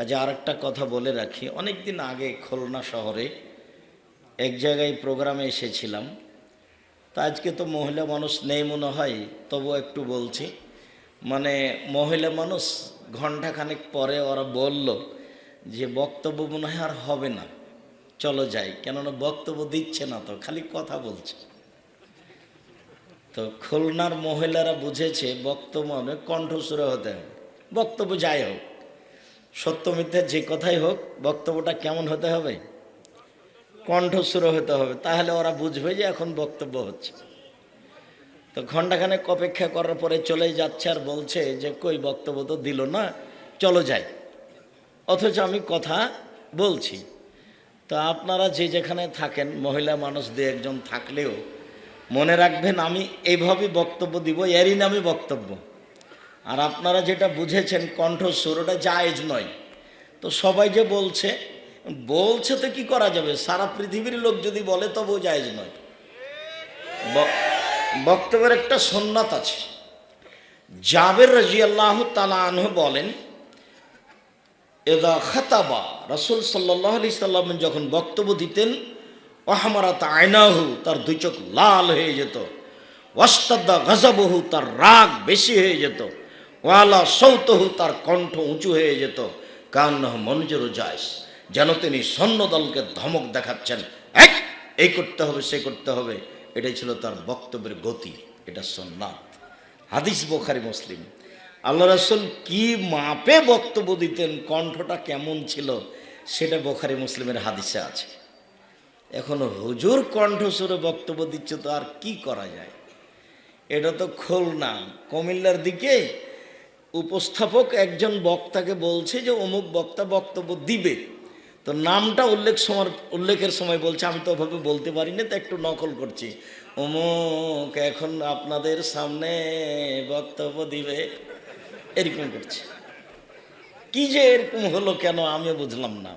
কাজে আরেকটা কথা বলে রাখি অনেক দিন আগে খুলনা শহরে এক জায়গায় প্রোগ্রামে এসেছিলাম। তা আজকে তো মহিলা মানুষ নেই মনে হয়, তবু একটু বলছি। মানে মহিলা মানুষ ঘণ্টাখানেক পরে ওরা বলল যে বক্তব্য মনে হয় আর হবে না, চলো যাই। কেননা বক্তব্য দিচ্ছে না তো, খালি কথা বলছে। তো খুলনার মহিলারা বুঝেছে বক্তব্য মানে কণ্ঠস্বরে হতে হবে। বক্তব্য যাই হোক। সত্য মিথ্যা যে কথাই হোক, বক্তব্যটা কেমন হতে হবে? কণ্ঠস্বর হতে হবে। তাহলে ওরা বুঝবে যে এখন বক্তব্য হচ্ছে। তো ঘন্টাখানেক অপেক্ষা করার পরে চলে যাচ্ছে আর বলছে যে, কই, বক্তব্য তো দিল না, চলো যাই। অথচ আমি কথা বলছি। তো আপনারা যে যেখানে থাকেন, মহিলা মানুষ দু একজন থাকলেও মনে রাখবেন, আমি এইভাবে বক্তব্য দিব, এরই নামে বক্তব্য। আর আপনারা যেটা বুঝেছেন কণ্ঠস্বর, ওটা জায়েজ নয়। তো সবাই যে বলছে বলছে তো কি করা যাবে? সারা পৃথিবীর লোক যদি বলে তবুও জায়েজ নয়। বক্তব্যের একটা সন্ন্যত আছে। জাবের রাজিয়াল্লাহ তালা আনহু বলেন এদা খাতাবা রসুল সাল্লাহ আলি সাল্লাম যখন বক্তব্য দিতেন অহামারাত আয়নাহু, তার দুই চোখ লাল হয়ে যেত। ওয়াস্তাদ্দা গজাবহু তার রাগ বেশি হয়ে যেত। ওয়ালা সৌতহু, তার কণ্ঠ উঁচু হয়ে যেত। কান্নাহ মঞ্জুর জায়স যেন তিনি সৈন্যদলকে ধমক দেখাচ্ছেন এক এই করতে হবে, সে করতে হবে। এটাই ছিল তার বক্তব্যের গতি, এটা সন্ন্যাত হাদিস বোখারি মুসলিম। আল্লাহ রাসুল কি মাপে বক্তব্য দিতেন, কণ্ঠটা কেমন ছিল, সেটা বোখারি মুসলিমের হাদিসে আছে। এখন হুজুর কণ্ঠস্বরে বক্তব্য দিচ্ছে তো আর কি করা যায়? এটা তো খোল না কুমিল্লার দিকে উপস্থাপক একজন বক্তাকে বলছে যে, অমুক বক্তা বক্তব্য দিবে। তো নামটা উল্লেখ সময় উল্লেখের সময় বলছে, আমি তো ওভাবে বলতে পারি না, তো একটু নকল করছি। অমুক, এখন আপনাদের সামনে বক্তব্য দিবে। এরকম করছে। কি যে এরকম হলো কেন আমি বুঝলাম না।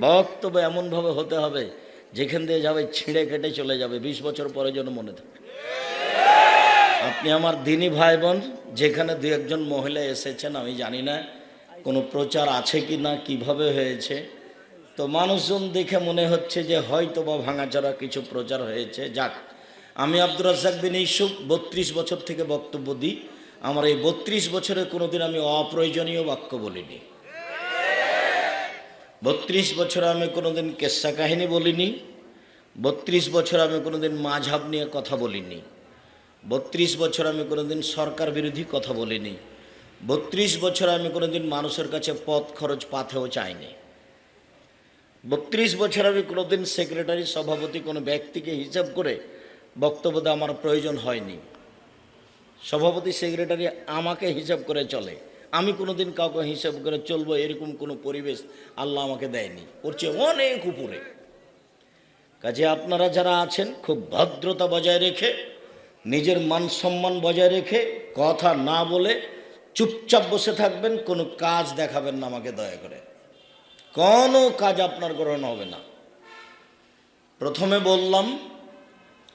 বক্তব্য এমনভাবে হতে হবে, যেখান দিয়ে যাবে, ছিঁড়ে কেটে চলে যাবে, বিশ বছর পরে যেন মনে থাকে। আপনি আমার দিনী ভাই বোন যেখানে দু একজন মহিলা এসেছেন, আমি জানি না কোনো প্রচার আছে কি না, কীভাবে হয়েছে। তো মানুষজন দেখে মনে হচ্ছে যে হয়তো বা ভাঙাচড়া কিছু প্রচার হয়েছে। যাক, আমি আব্দুর রাজ্জাক বিন ইসুফ বত্রিশ বছর থেকে বক্তব্য দিই। আমার এই বত্রিশ বছরে কোনোদিন আমি অপ্রয়োজনীয় বাক্য বলিনি। বত্রিশ বছর আমি কোনোদিন কেসা কাহিনী বলিনি। বত্রিশ বছর আমি কোনোদিন মাঝাব নিয়ে কথা বলিনি। বত্রিশ বছর আমি কোনোদিন সরকার বিরোধী কথা বলিনি। বত্রিশ বছর আমি কোনোদিন মানুষের কাছে পথ খরচ পাথেও চাইনি। বত্রিশ বছর আমি কোনোদিন সেক্রেটারি, সভাপতি কোনো ব্যক্তিকে হিসাব করে বক্তব্য দেওয়া আমার প্রয়োজন হয়নি। সভাপতি, সেক্রেটারি আমাকে হিসাব করে চলে। আমি কোনোদিন কাউকে হিসাব করে চলবো এরকম কোনো পরিবেশ আল্লাহ আমাকে দেয়নি। চেয়ে অনেক উপরে। কাজে আপনারা যারা আছেন, খুব ভদ্রতা বজায় রেখে নিজের মান সম্মান বজায় রেখে কথা না বলে চুপচাপ বসে থাকবেন, কোনো কাজ দেখাবেন না আমাকে দয়া করে। কোনো কাজ আপনার গ্রহণ হবে না। প্রথমে বললাম,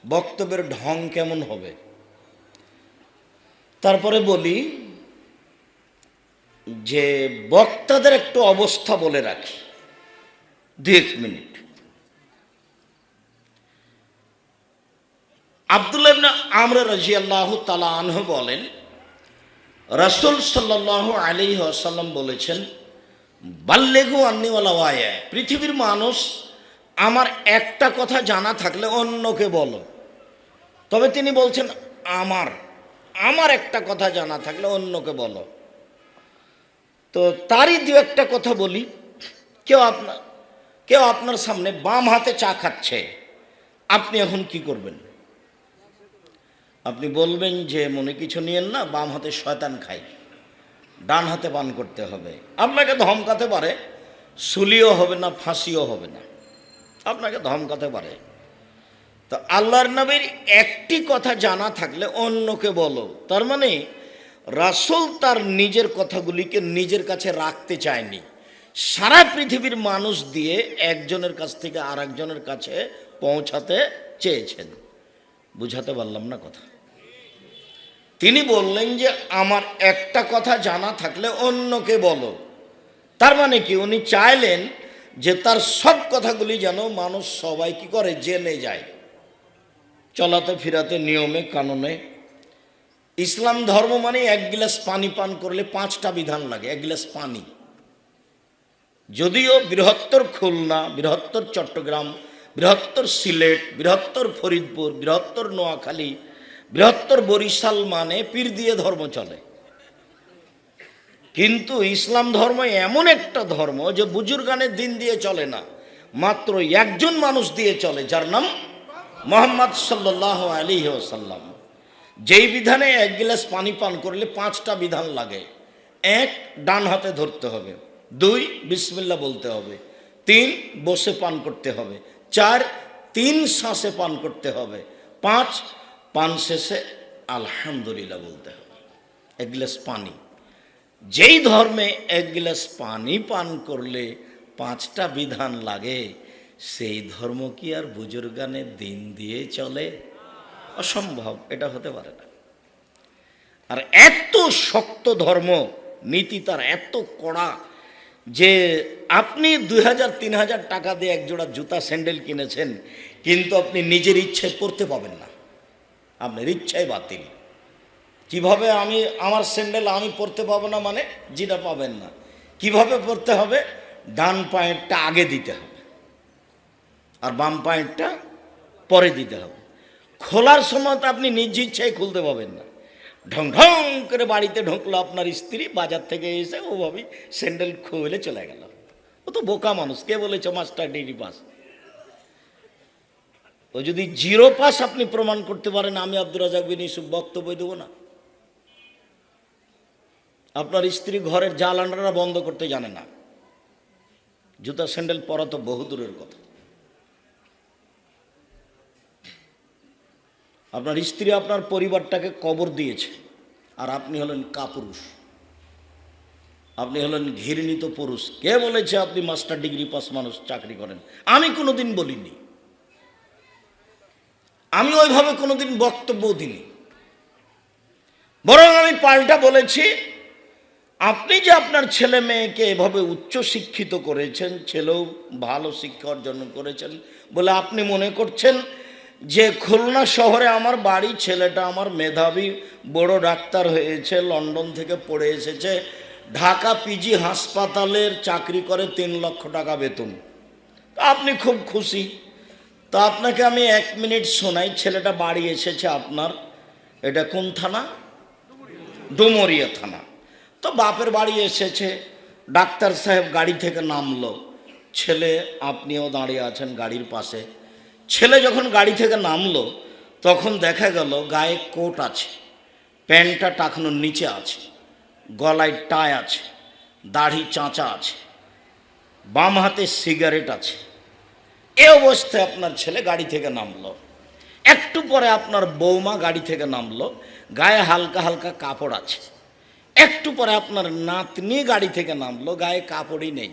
বক্তব্যের ঢং কেমন হবে? তারপরে বলি যে, বক্তাদের একটু অবস্থা বলে রাখি। দু এক মিনিট। আবদুল্লাহ আমর রাজিয়াল্লাহ তালা আনহু বলেন, রাসূল সাল্লাল্লাহু আলাইহি ওয়াসাল্লাম বলেছেন, বাল্লেগু আন্নিওয়ালা ওয়ায়া, পৃথিবীর মানুষ আমার একটা কথা জানা থাকলে অন্যকে বলো। তবে তিনি বলছেন, আমার আমার একটা কথা জানা থাকলে অন্যকে বলো। তো তারই দু একটা কথা বলি, কেউ আপনার কেউ আপনার সামনে বাম হাতে চা খাচ্ছে, আপনি এখন কি করবেন? আপনি বলবেন যে মনে কিছু নিয়েন না, বাম হাতে শয়তান খাই ডান হাতে পান করতে হবে। আপনাকে ধমকাতে পারে, সুলিও হবে না, ফাঁসিও হবে না। আপনাকে ধমকাতে পারে। তো আল্লাহর নবীর একটি কথা জানা থাকলে অন্যকে বলো। তার মানে রাসুল তার নিজের কথাগুলিকে নিজের কাছে রাখতে চায়নি। সারা পৃথিবীর মানুষ দিয়ে একজনের কাছ থেকে আর কাছে পৌঁছাতে চেয়েছেন। বুঝাতে পারলাম না কথা। তিনি বললেন যে, আমার একটা কথা জানা থাকলে অন্যকে বলো। তার মানে কি, উনি চাইলেন যে তার সব কথাগুলি যেন মানুষ সবাই কি করে, জেনে যায়। চলাতে ফিরাতে নিয়মে, কানুনে। ইসলাম ধর্ম মানে এক গিলাস পানি পান করলে পাঁচটা বিধান লাগে, এক গিলাস পানি। যদিও বৃহত্তর খুলনা, বৃহত্তর চট্টগ্রাম, বৃহত্তর সিলেট, বৃহত্তর ফরিদপুর, বৃহত্তর নোয়াখালী বৃহত্তর বরিশাল মানে পীর দিয়ে ধর্ম চলে। কিন্তু ইসলাম ধর্ম এমন একটা ধর্ম যে বুজুর্গানের দিন দিয়ে চলে না, মাত্র একজন মানুষ দিয়ে চলে, যার নাম মোহাম্মদ সাল্লাহ আলী সাল্লাম যেই বিধানে এক গিলাস পানি পান করলে পাঁচটা বিধান লাগে। এক, ডান হাতে ধরতে হবে। দুই বিসমিল্লা বলতে হবে। তিন, বসে পান করতে হবে। চার, তিন শ্বাসে পান করতে হবে। পাঁচ পান শেষে আলহামদুলিল্লাহ বলতে হবে। এক গ্লাস পানি। যেই ধর্মে এক গ্লাস পানি পান করলে পাঁচটা বিধান লাগে, সেই ধর্ম কি আর বুজুর্গানে দিন দিয়ে চলে? অসম্ভব, এটা হতে পারে না। আর এত শক্ত ধর্ম, নীতি তার এত কড়া যে আপনি দুই হাজার, তিন হাজার টাকা দিয়ে একজোড়া জুতা, স্যান্ডেল কিনেছেন, কিন্তু আপনি নিজের ইচ্ছে পরতে পাবেন না। আপনার ইচ্ছাই বাতিল। কীভাবে আমি আমার স্যান্ডেল আমি পরতে পাবো না মানে যেটা পাবেন না। কীভাবে পরতে হবে? ডান পায়েরটা আগে দিতে হবে। আর বাম পায়েরটা পরে দিতে হবে। খোলার সময় তো আপনি নিজ ইচ্ছায় খুলতে পাবেন না। ঢং ঢং করে বাড়িতে ঢুকলো আপনার স্ত্রী, বাজার থেকে এসে ওভাবেই স্যান্ডেল খুলে চলে গেল। ও তো বোকা মানুষ। কে বলেছে মাস্টার ডিগ্রি পাস ও যদি জিরো পাস আপনি প্রমাণ করতে পারেন, আমি আব্দুর রাজাক বিন ইসুফ বক্তব্য দেবো না। আপনার স্ত্রী ঘরের জাল আন্ডারা বন্ধ করতে জানে না। জুতা স্যান্ডেল পরা তো বহু দূরের কথা। আপনার স্ত্রী আপনার পরিবারটাকে কবর দিয়েছে, আর আপনি হলেন কাপুরুষ। আপনি হলেন ঘৃণিত পুরুষ। কে বলেছে আপনি মাস্টার ডিগ্রি পাস মানুষ, চাকরি করেন? আমি কোনোদিন বলিনি। আমি ওইভাবে কোনোদিন বক্তব্য দিইনি। বরং আমি পাল্টা বলেছি, আপনি যে আপনার ছেলে মেয়েকে এভাবে উচ্চ শিক্ষিত করেছেন, ছেলেও ভালো শিক্ষা অর্জন করেছেন বলে আপনি মনে করছেন যে খুলনা শহরে আমার বাড়ি, ছেলেটা আমার মেধাবী বড় ডাক্তার হয়েছে, লন্ডন থেকে পড়ে এসেছে, ঢাকা পিজি হাসপাতালের চাকরি করে তিন লক্ষ টাকা বেতন। আপনি খুব খুশি। তো আপনাকে আমি এক মিনিট শোনাই, ছেলেটা বাড়ি এসেছে আপনার। এটা কোন থানা? ডুমরিয়া থানা। তো বাপের বাড়ি এসেছে, ডাক্তার সাহেব গাড়ি থেকে নামলো। ছেলে, আপনিও দাঁড়িয়ে আছেন গাড়ির পাশে। ছেলে যখন গাড়ি থেকে নামলো, তখন দেখা গেল গায়ে কোট আছে, প্যান্টটা টাকানোর নিচে আছে, গলায় টাই আছে, দাড়ি চাঁচা আছে, বাম হাতে সিগারেট আছে। এ অবস্থায় আপনার ছেলে গাড়ি থেকে নামলো। একটু পরে আপনার বৌমা গাড়ি থেকে নামলো। গায়ে হালকা হালকা কাপড় আছে। একটু পরে আপনার নাতনি গাড়ি থেকে নামলো। গায়ে কাপড়ই নেই।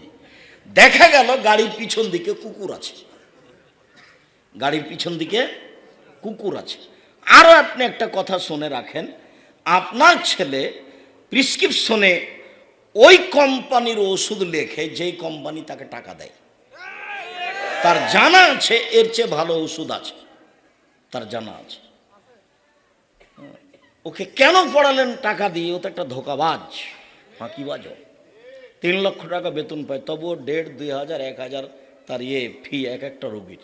দেখা গেল গাড়ির পিছন দিকে কুকুর আছে। গাড়ির পিছন দিকে কুকুর আছে। আরও আপনি একটা কথা শুনে রাখেন। আপনার ছেলে প্রিসক্রিপশনে ওই কোম্পানির ওষুধ লেখে, যেই কোম্পানি তাকে টাকা দেয়। তার জানা আছে, এর চেয়ে ভালো ওষুধ আছে। তার জানা আছে। ওকে কেন পড়ালেন টাকা দিয়ে? ও তো একটা ধোকাবাজ, ফাঁকিবাজ। তিন লক্ষ টাকা বেতন পায়, তবুও দেড়, দুই হাজার, এক হাজার, তার ইয়ে ফি এক একটা রোগীর।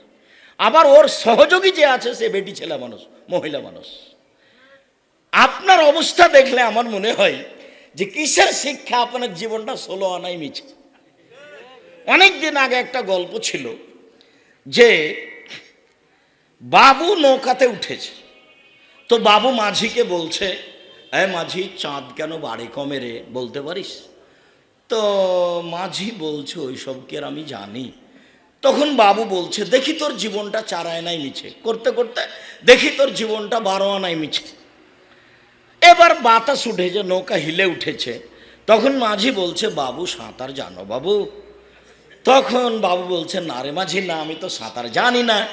আবার ওর সহযোগী যে আছে, সে বেটি ছেলে মানুষ, মহিলা মানুষ। আপনার অবস্থা দেখলে আমার মনে হয় যে কিসের শিক্ষা আপনার জীবনটা ষোলো আনাই মিছে। অনেক দিন আগে একটা গল্প ছিল যে বাবু নৌকাতে উঠেছে। তো বাবু মাঝিকে বলছে, এ মাঝি, চাঁদ কেন বাড়ে কমে রে? বলতে পারিস? তো মাঝি বলছে ওইসব কি আর আমি জানি? তখন বাবু বলছে, দেখি তোর জীবনটা চার আয়নায় মিছে। করতে করতে দেখি তোর জীবনটা বারো আনায় মিছে। এবার বাতাস উঠেছে, নৌকা হিলে উঠেছে। তখন মাঝি বলছে, বাবু, সাঁতার জানো বাবু? তখন বাবু বলছে না রে মাঝি, না, আমি তো সাঁতার জানি না।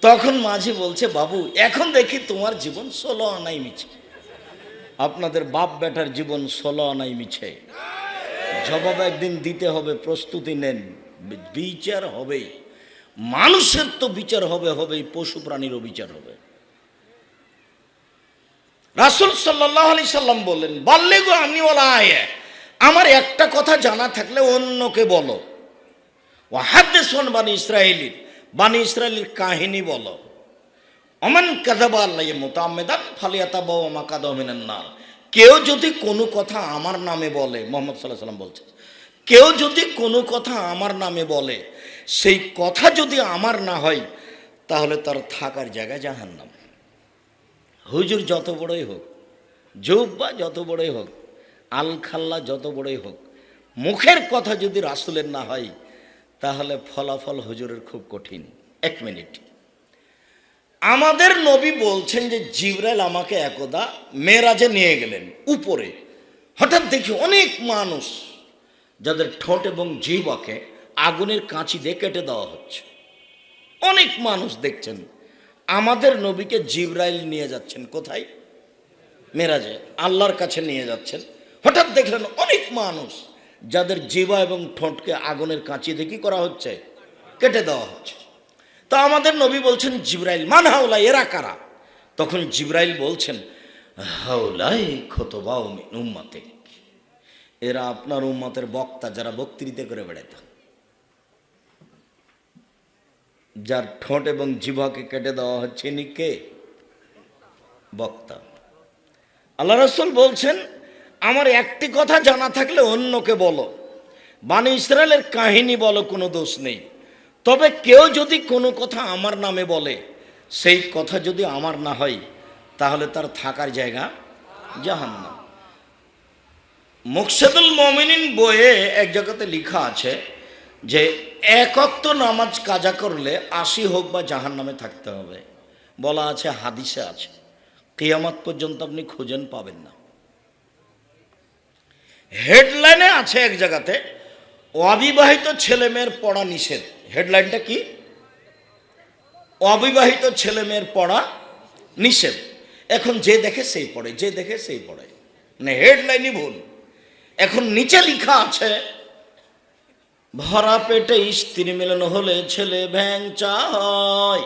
তখন মাঝি বলছে, বাবু, এখন দেখি তোমার জীবন ষোলো আনাই মিছে। আপনাদের বাপ বেটার জীবন ষোলো আনাই মিছে। জবাব একদিন দিতে হবে, প্রস্তুতি নেন। বিচার হবেই। মানুষের তো বিচার হবে, হবেই, পশু প্রাণীরও বিচার হবে। রাসুল সাল্লাহ আলি সাল্লাম বললেন বললে গো আমি আয়, আমার একটা কথা জানা থাকলে অন্যকে বলো। ও হাদ্দে শোন বানি ইসরায়েলির বানি ইসরায়েলির কাহিনী বলো। অমান কাদাবা আল্লাহ মোতামেদান ফালিয়াতা বাবা মা না কেউ যদি কোনো কথা আমার নামে বলে, মোহাম্মদ সাল্লাহ সাল্লাম বলছে কেউ যদি কোনো কথা আমার নামে বলে, সেই কথা যদি আমার না হয়, তাহলে তার থাকার জায়গা জাহান্নাম। হুজুর যত বড়ই হোক, জৌব্বা যত বড়ই হোক আল খাল্লা যত বড়ই হোক, মুখের কথা যদি রাসুলের না হয় তাহলে ফলাফল হুজুরের খুব কঠিন। এক মিনিট। আমাদের নবী বলছেন যে জিবরাইল আমাকে একদা মেয়েরাজে নিয়ে গেলেন, উপরে। হঠাৎ দেখি অনেক মানুষ যাদের ঠোঁট এবং জিহ্বাকে আগুনের কাঁচি দিয়ে কেটে দেওয়া হচ্ছে। অনেক মানুষ দেখছেন, আমাদের নবীকে জিবরাইল নিয়ে যাচ্ছেন কোথায়? মেরাজে আল্লাহর কাছে নিয়ে যাচ্ছেন। হঠাৎ দেখলেন অনেক মানুষ যাদের জিবা এবং ঠোঁটকে আগুনের কাঁচি কি করা হচ্ছে? কেটে দেওয়া হচ্ছে। তা আমাদের নবী বলছেন, জিব্রাইল মান হাওলা এরা কারা? তখন জিব্রাইল বলছেন, হাওলাই খতবাও মিন উম্মাতে এরা আপনার উম্মাতের বক্তা যারা বক্তৃতা করে বেড়াইত। যার ঠোঁট এবং জিভাকে কেটে দেওয়া হচ্ছে ইনি কে? বক্তা। আল্লাহ রসুল বলছেন আমার একটি কথা জানা থাকলে অন্যকে বলো। বানি ইসরায়েলের কাহিনী বলো, কোনো দোষ নেই। তবে কেউ যদি কোনো কথা আমার নামে বলে, সেই কথা যদি আমার না হয়, তাহলে তার থাকার জায়গা জাহান্নাম। মুকসেদুল মমিনিন বইয়ে এক জায়গাতে লেখা আছে যে একত্ব নামাজ কাজা করলে আশি হোক বা জাহান নামে থাকতে হবে। বলা আছে, হাদিসে আছে। কিয়ামত পর্যন্ত আপনি খুঁজেন পাবেন না। হেডলাইনে আছে এক জায়গাতে, অবিবাহিত ছেলে মেয়ের পড়া নিষেধ। হেডলাইনটা কি? অবিবাহিত ছেলে মেয়ের পড়া নিষেধ। এখন যে দেখে সেই পড়ে, যে দেখে সেই পড়ে। মানে হেডলাইনই ভুল। এখন নিচে লেখা আছে ভরা পেটে স্ত্রী মিলন হলে ছেলে ভ্যাংচা হয়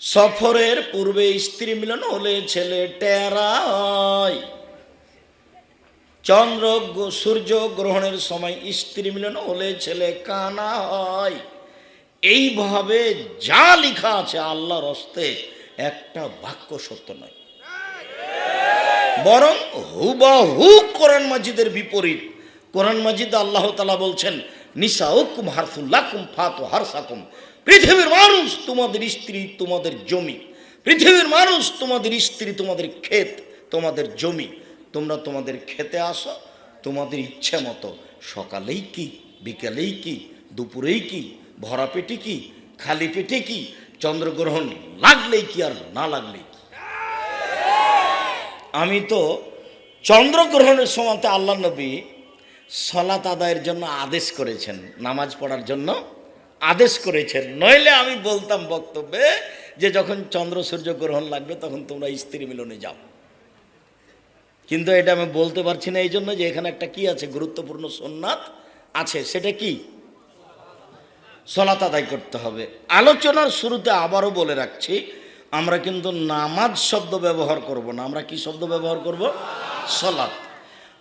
সফরের পূর্বে স্ত্রী মিলন হলে ছেলে টেরা হয় চন্দ্র সূর্য গ্রহণের সময় স্ত্রী মিলন হলে ছেলে কানা হয়। এইভাবে যা লেখা আছে আল্লাহর হস্তে, একটা বাক্য সত্য নয়। বরং হুবাহু কোরআন মাজিদের বিপরীত। কোরআন মাজিদ আল্লাহ তালা বলছেন নিসা হুকুম হারফুল্লাকুম ফাত হারসাকুম। পৃথিবীর মানুষ তোমাদের স্ত্রী তোমাদের জমি। পৃথিবীর মানুষ তোমাদের স্ত্রী তোমাদের ক্ষেত তোমাদের জমি। তোমরা তোমাদের খেতে আসো, তোমাদের ইচ্ছে মতো। সকালেই কি, বিকালেই কি, দুপুরেই কি ভরা পেটে কি, খালি পেটে কি, চন্দ্রগ্রহণ লাগলেই কি আর না লাগলেই কি? আমি তো চন্দ্রগ্রহণের সময়তে আল্লাহ নবী সলাত আদায়ের জন্য আদেশ করেছেন, নামাজ পড়ার জন্য আদেশ করেছেন। নইলে আমি বলতাম বক্তব্যে যে যখন চন্দ্র সূর্য গ্রহণ লাগবে তখন তোমরা স্ত্রী মিলনে যাও। কিন্তু এটা আমি বলতে পারছি না এই জন্য যে এখানে একটা কি আছে, গুরুত্বপূর্ণ সোননাথ আছে, সেটা কি? সলাত আদায় করতে হবে। আলোচনার শুরুতে আবারও বলে রাখছি, আমরা কিন্তু নামাজ শব্দ ব্যবহার করব না। আমরা কি শব্দ ব্যবহার করব? সলাত